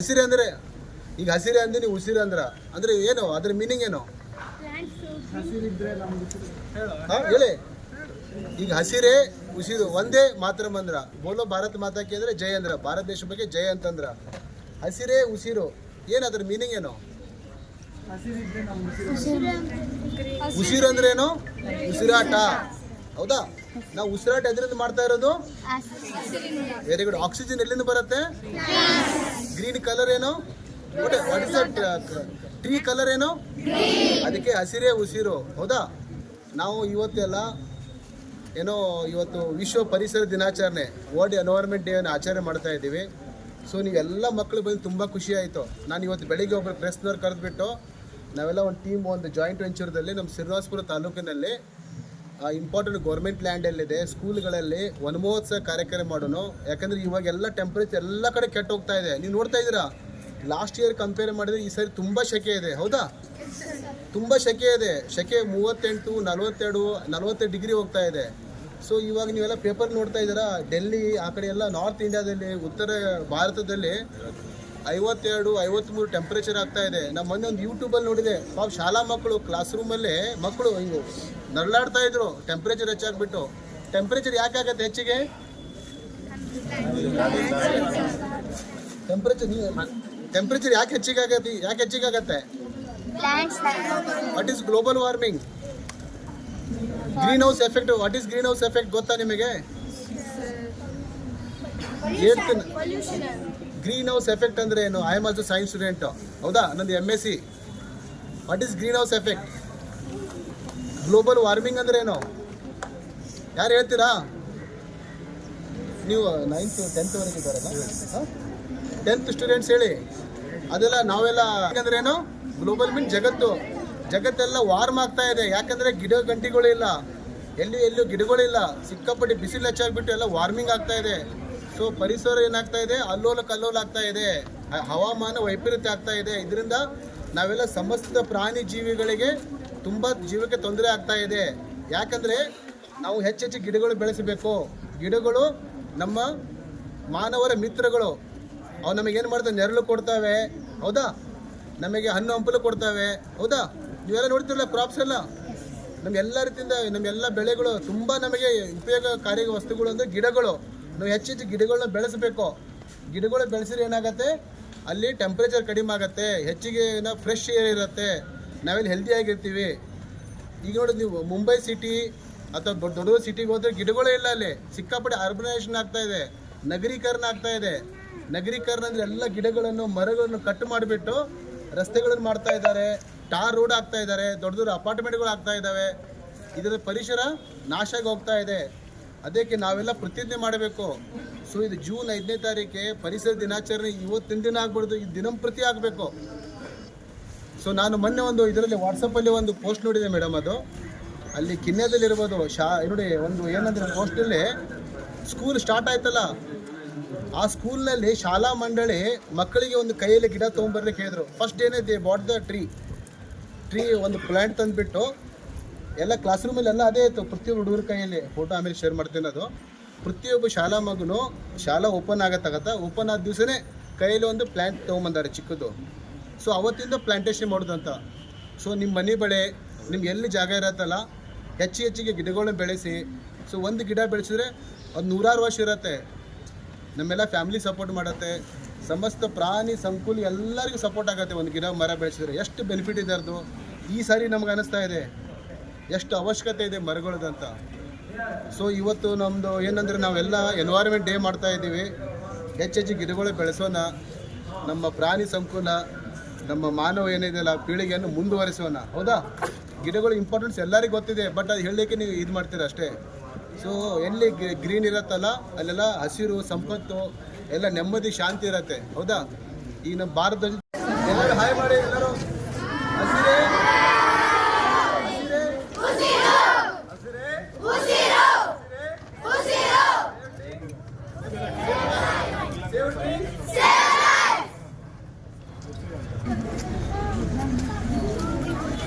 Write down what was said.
ಹಸಿರೆ ಅಂದ್ರೆ? ಈಗ ಹಸಿರೆ ಅಂದಿನಿ ನೀವು ಉಸಿರು ಅಂದ್ರ. ಅಂದ್ರೆ ಏನು? ಅದ್ರ ಮೀನಿಂಗ್ ಏನು? ಹೇಳಿ. ಈಗ ಹಸಿರೆ ಉಸಿರು ಒಂದೇ ಮಾತ್ರ ಬಂದ್ರ ಬೋಲೋ ಭಾರತ್ ಮಾತಾಕಿ ಅಂದ್ರೆ ಜಯ ಅಂದ್ರ. ಭಾರತ ದೇಶ ಬಗ್ಗೆ ಜಯ ಅಂತಂದ್ರ. ಹಸಿರೆ ಉಸಿರು ಏನು ಅದ್ರ ಮೀನಿಂಗ್ ಏನು? ಉಸಿರು ಅಂದ್ರೆ ಏನು? ಉಸಿರಾಟ. ಹೌದಾ? ನಾವು ಉಸಿರಾಟ ಎದ್ರಿಂದ ಮಾಡ್ತಾ ಇರೋದು? ವೆರಿ ಗುಡ್ ಆಕ್ಸಿಜನ್ ಎಲ್ಲಿಂದ ಬರುತ್ತೆ? ಗ್ರೀನ್ ಕಲರ್ ಏನು? ಟ್ರೀ ಕಲರ್ ಏನು? ಅದಕ್ಕೆ ಹಸಿರೇ ಉಸಿರು. ಹೌದಾ? ನಾವು ಇವತ್ತೆಲ್ಲ ಏನೋ ಇವತ್ತು ವಿಶ್ವ ಪರಿಸರ ದಿನಾಚರಣೆ ವರ್ಲ್ಡ್ ಎನ್ವೈರ್ಮೆಂಟ್ ಡೇ ಅನ್ನು ಆಚರಣೆ ಮಾಡ್ತಾ ಇದ್ದೀವಿ. ಸೊ ನೀವೆಲ್ಲ ಮಕ್ಕಳು ಬಂದು ತುಂಬ ಖುಷಿ ಆಯಿತು. ನಾನು ಇವತ್ತು ಬೆಳಿಗ್ಗೆ ಒಬ್ಬರು ಪ್ರೆಸ್ನವ್ರು ಕರೆದ್ಬಿಟ್ಟು, ನಾವೆಲ್ಲ ಒಂದು ಟೀಮ್ ಒಂದು ಜಾಯಿಂಟ್ ವೆಂಚರ್ದಲ್ಲಿ ನಮ್ಮ ಸಿರ್ವಾಸ್ಪುರ ತಾಲೂಕಿನಲ್ಲಿ ಇಂಪಾರ್ಟೆಂಟ್ ಗೌರ್ಮೆಂಟ್ ಲ್ಯಾಂಡಲ್ಲಿದೆ ಸ್ಕೂಲ್ಗಳಲ್ಲಿ ವನಮಹೋತ್ಸವ ಕಾರ್ಯಕ್ರಮ ಮಾಡೋಣ ಯಾಕಂದ್ರೆ ಇವಾಗ ಎಲ್ಲ ಟೆಂಪರೇಚರ್ ಎಲ್ಲ ಕಡೆ ಕೆಟ್ಟ ಹೋಗ್ತಾ ಇದೆ. ನೀವು ನೋಡ್ತಾ ಇದ್ದೀರಾ? ಲಾಸ್ಟ್ ಇಯರ್ ಕಂಪೇರ್ ಮಾಡಿದ್ರೆ ಈ ಸರಿ ತುಂಬ ಶೆಕೆ ಇದೆ, ಹೌದಾ? ತುಂಬ ಶೆಕೆ ಇದೆ. ಶೆಕೆ ಮೂವತ್ತೆಂಟು, ನಲವತ್ತೆರಡು ನಲವತ್ತೆರಡು ಡಿಗ್ರಿ ಹೋಗ್ತಾ ಇದೆ. ಸೊ ಇವಾಗ ನೀವೆಲ್ಲ ಪೇಪರ್ ನೋಡ್ತಾ ಇದ್ದೀರಾ? ಡೆಲ್ಲಿ ಆ ಕಡೆ ಎಲ್ಲ ನಾರ್ತ್ ಇಂಡಿಯಾದಲ್ಲಿ ಉತ್ತರ ಭಾರತದಲ್ಲಿ ಐವತ್ತೆರಡು ಐವತ್ತ್ಮೂರು ಟೆಂಪ್ರೇಚರ್ ಆಗ್ತಾ ಇದೆ. ನಮ್ಮ ಮೊನ್ನೆ ಒಂದು ಯೂಟ್ಯೂಬಲ್ಲಿ ನೋಡಿದೆ. ಪಾಪ ಶಾಲಾ ಮಕ್ಕಳು ಕ್ಲಾಸ್ ರೂಮಲ್ಲೇ ಮಕ್ಕಳು, ಹಿಂಗೆ. ನರಳಾಡ್ತಾ ಇದ್ರು. ಟೆಂಪ್ರೇಚರ್ ಹೆಚ್ಚಾಗ್ಬಿಟ್ಟು. ಟೆಂಪ್ರೇಚರ್ ಯಾಕಾಗತ್ತೆ ಹೆಚ್ಚಿಗೆ? ಟೆಂಪ್ರೇಚರ್ ಟೆಂಪ್ರೇಚರ್ ಯಾಕೆ ಹೆಚ್ಚಿಗೆ ಆಗತ್ತೆ ಯಾಕೆ ಹೆಚ್ಚಿಗೆ ಆಗತ್ತೆ what is global warming greenhouse effect what is greenhouse effect ಗೊತ್ತಾ ನಿಮಗೆ? ಗ್ರೀನ್ ಹೌಸ್ ಎಫೆಕ್ಟ್ ಅಂದ್ರೆ ಏನು? I am also science student ಹೌದಾ? ನಂದು M S C what is greenhouse effect global warming ಅಂದ್ರೆ ಏನು ಯಾರು ಹೇಳ್ತೀರಾ? ನೀವು ನೈನ್ತ್ ಟೆಂತ್ವರೆಗೆ ಇದ್ದಾರಲ್ಲ? ಟೆಂತ್ ಸ್ಟೂಡೆಂಟ್ಸ್ ಹೇಳಿ. ಅದೆಲ್ಲ ನಾವೆಲ್ಲ ಯಾಕಂದ್ರೆ ಏನು ಗ್ಲೋಬಲ್ ಮೀನ್ ಜಗತ್ತು. ಜಗತ್ತೆಲ್ಲ ವಾರ್ಮ್ ಆಗ್ತಾ ಇದೆ. ಯಾಕಂದ್ರೆ ಗಿಡ ಗಂಟಿಗಳಿಲ್ಲ ಎಲ್ಲಿ ಎಲ್ಲೂ ಗಿಡಗಳಿಲ್ಲ ಸಿಕ್ಕಾಪಟ್ಟೆ ಬಿಸಿಲು ಹೆಚ್ಚಾಗ್ಬಿಟ್ಟು ಎಲ್ಲ ವಾರ್ಮಿಂಗ್ ಆಗ್ತಾ ಇದೆ. ಸೊ ಪರಿಸರ ಏನಾಗ್ತಾ ಇದೆ? ಅಲ್ಲೋಲ ಕಲ್ಲೋಲ ಆಗ್ತಾ ಇದೆ. ಹವಾಮಾನ ವೈಪರೀತ್ಯ ಆಗ್ತಾ ಇದೆ. ಇದರಿಂದ ನಾವೆಲ್ಲ ಸಮಸ್ತ ಪ್ರಾಣಿ ಜೀವಿಗಳಿಗೆ ತುಂಬ ಜೀವಕ್ಕೆ ತೊಂದರೆ ಆಗ್ತಾ ಇದೆ. ಯಾಕಂದರೆ ನಾವು ಹೆಚ್ಚೆಚ್ಚು ಗಿಡಗಳು ಬೆಳೆಸಬೇಕು. ಗಿಡಗಳು ನಮ್ಮ ಮಾನವರ ಮಿತ್ರಗಳು. ಅವು ನಮಗೇನು ಮಾಡ್ತವೆ? ನೆರಳು ಕೊಡ್ತವೆ. ಹೌದಾ? ನಮಗೆ ಹಣ್ಣು ಹಂಪಲು ಕೊಡ್ತವೆ. ಹೌದಾ? ನೀವೆಲ್ಲ ನೋಡ್ತಿರಲ್ಲ ಕ್ರಾಪ್ಸ್ ಎಲ್ಲ? ನಮ್ಮ ಎಲ್ಲ ರೀತಿಯಿಂದ ನಮ್ಮೆಲ್ಲ ಬೆಳೆಗಳು ತುಂಬ ನಮಗೆ ಉಪಯೋಗಕಾರಿ ವಸ್ತುಗಳು ಅಂದರೆ ಗಿಡಗಳು. ನಾವು ಹೆಚ್ಚೆಚ್ಚು ಗಿಡಗಳನ್ನ ಬೆಳೆಸಬೇಕು. ಗಿಡಗಳು ಬೆಳೆಸಿದ್ರೆ ಏನಾಗುತ್ತೆ? ಅಲ್ಲಿ ಟೆಂಪ್ರೇಚರ್ ಕಡಿಮೆ ಆಗುತ್ತೆ. ಹೆಚ್ಚಿಗೆ ಏನೋ ಫ್ರೆಶ್ ಏರ್ ಇರುತ್ತೆ. ನಾವೆಲ್ಲಿ ಹೆಲ್ದಿಯಾಗಿರ್ತೀವಿ ಈಗ ನೋಡಿ ನೀವು ಮುಂಬೈ ಸಿಟಿ ಅಥವಾ ದೊಡ್ಡ ದೊಡ್ಡ ಸಿಟಿಗೆ ಹೋದ್ರೆ ಗಿಡಗಳೇ ಇಲ್ಲ ಅಲ್ಲಿ. ಸಿಕ್ಕಾಪಟ್ಟೆ ಅರ್ಬನೈಸೇಷನ್ ಆಗ್ತಾ ಇದೆ. ನಗರೀಕರಣ ಆಗ್ತಾ ಇದೆ. ನಗರೀಕರಣ ಅಂದರೆ ಎಲ್ಲ ಗಿಡಗಳನ್ನು, ಮರಗಳನ್ನು ಕಟ್ ಮಾಡಿಬಿಟ್ಟು ರಸ್ತೆಗಳನ್ನು ಮಾಡ್ತಾ ಇದ್ದಾರೆ. ಟಾರ್ ರೋಡ್ ಆಗ್ತಾ ಇದ್ದಾರೆ. ದೊಡ್ಡ ದೊಡ್ಡ ಅಪಾರ್ಟ್ಮೆಂಟ್ಗಳು ಆಗ್ತಾ ಇದ್ದಾವೆ. ಇದರ ಪರಿಸರ ನಾಶ ಹೋಗ್ತಾ ಇದೆ. ಅದಕ್ಕೆ ನಾವೆಲ್ಲ ಪ್ರತಿಜ್ಞೆ ಮಾಡಬೇಕು. ಸೊ ಇದು ಜೂನ್ ಐದನೇ ತಾರೀಕೆ ಪರಿಸರ ದಿನಾಚರಣೆ. ಇವತ್ತಿನ ದಿನ ಆಗ್ಬಾರ್ದು ಇದು ದಿನಂಪ್ರತಿ ಆಗಬೇಕು. ಸೊ ನಾನು ಮೊನ್ನೆ ಒಂದು ಇದರಲ್ಲಿ ವಾಟ್ಸಪ್ಪಲ್ಲಿ ಒಂದು ಪೋಸ್ಟ್ ನೋಡಿದೆ ಮೇಡಮ್ ಅದು. ಅಲ್ಲಿ ಕಿನ್ಯದಲ್ಲಿರ್ಬೋದು ಶಾ, ನೋಡಿ, ಒಂದು ಏನಂದ್ರೆ ಪೋಸ್ಟಲ್ಲಿ ಸ್ಕೂಲ್ ಸ್ಟಾರ್ಟ್ ಆಯ್ತಲ್ಲ. ಆ ಸ್ಕೂಲ್ನಲ್ಲಿ ಶಾಲಾ ಮಂಡಳಿ ಮಕ್ಕಳಿಗೆ ಒಂದು ಕೈಯಲ್ಲಿ ಗಿಡ ತೊಗೊಂಬರ್ಲಿಕ್ಕೆ ಹೇಳಿದ್ರು. ಫಸ್ಟ್ ಏನಿದೆ ಬಾಟ್ ದ ಟ್ರೀ ಟ್ರೀ ಒಂದು ಪ್ಲ್ಯಾಂಟ್ ತಂದುಬಿಟ್ಟು ಎಲ್ಲ ಕ್ಲಾಸ್ ರೂಮಲ್ಲಿ ಎಲ್ಲ ಅದೇ ಇತ್ತು. ಪ್ರತಿಯೊಬ್ಬ ಹುಡುಗರ ಕೈಯಲ್ಲಿ ಫೋಟೋ ಆಮೇಲೆ ಶೇರ್ ಮಾಡ್ತೀನಿ ಅದು. ಪ್ರತಿಯೊಬ್ಬ ಶಾಲಾ ಮಗನು ಶಾಲಾ ಓಪನ್ ಆಗತ್ತಾಗತ್ತ ಓಪನ್ ಆದ ದಿವಸನೇ ಕೈಯಲ್ಲಿ ಒಂದು ಪ್ಲ್ಯಾಂಟ್ ತೊಗೊಂಬಂದಾರೆ ಚಿಕ್ಕದು. ಸೊ ಅವತ್ತಿಂದ ಪ್ಲಾಂಟೇಶನ್ ಮಾಡೋದಂತ. ಸೊ ನಿಮ್ಮ ಮನೆ ಬಳೆ, ನಿಮ್ಗೆ ಎಲ್ಲಿ ಜಾಗ ಇರತ್ತಲ್ಲ, ಹೆಚ್ಚು ಹೆಚ್ಚಿಗೆ ಗಿಡಗಳನ್ನ ಬೆಳೆಸಿ. ಸೊ ಒಂದು ಗಿಡ ಬೆಳೆಸಿದ್ರೆ ಅದು ನೂರಾರು ವರ್ಷ ಇರತ್ತೆ. ನಮ್ಮೆಲ್ಲ ಫ್ಯಾಮಿಲಿ ಸಪೋರ್ಟ್ ಮಾಡುತ್ತೆ. ಸಮಸ್ತ ಪ್ರಾಣಿ, ಸಂಕುಲ ಎಲ್ಲರಿಗೂ ಸಪೋರ್ಟ್ ಆಗುತ್ತೆ ಒಂದು ಗಿಡ, ಮರ ಬೆಳೆಸಿದ್ರೆ. ಎಷ್ಟು ಬೆನಿಫಿಟ್ ಇದೆ ಅದು ಈ ಸಾರಿ ನಮ್ಗೆ ಅನಿಸ್ತಾ ಇದೆ. ಎಷ್ಟು ಅವಶ್ಯಕತೆ ಇದೆ ಮರಗಳದಂತ. ಸೊ ಇವತ್ತು ನಮ್ಮದು ಏನಂದರೆ ನಾವೆಲ್ಲ ಎನ್ವೈರ್ಮೆಂಟ್ ಡೇ ಮಾಡ್ತಾ ಇದ್ದೀವಿ. ಹೆಚ್ಚೆಚ್ಚು ಗಿಡಗಳು ಬೆಳೆಸೋಣ. ನಮ್ಮ ಪ್ರಾಣಿ ಸಂಕುಲ ನಮ್ಮ ಮಾನವ ಏನಿದೆಯಲ್ಲ, ಪೀಳಿಗೆಯನ್ನು ಮುಂದುವರಿಸೋಣ. ಹೌದಾ? ಗಿಡಗಳು ಇಂಪಾರ್ಟೆನ್ಸ್ ಎಲ್ಲರಿಗೂ ಗೊತ್ತಿದೆ ಬಟ್ ಅದು ಹೇಳಲಿಕ್ಕೆ ನೀವು ಇದು ಮಾಡ್ತೀರ ಅಷ್ಟೇ. ಸೊ ಎಲ್ಲಿ ಗ್ರೀನ್ ಇರತ್ತಲ್ಲ, ಅಲ್ಲೆಲ್ಲ ಹಸಿರು, ಸಂಪತ್ತು, ಎಲ್ಲ ನೆಮ್ಮದಿ, ಶಾಂತಿ ಇರತ್ತೆ. ಹೌದಾ? ಈಗ ನಮ್ಮ ಭಾರತದಲ್ಲಿ ಎಲ್ಲರೂ ಹಾಯ್ ಮಾಡಿ.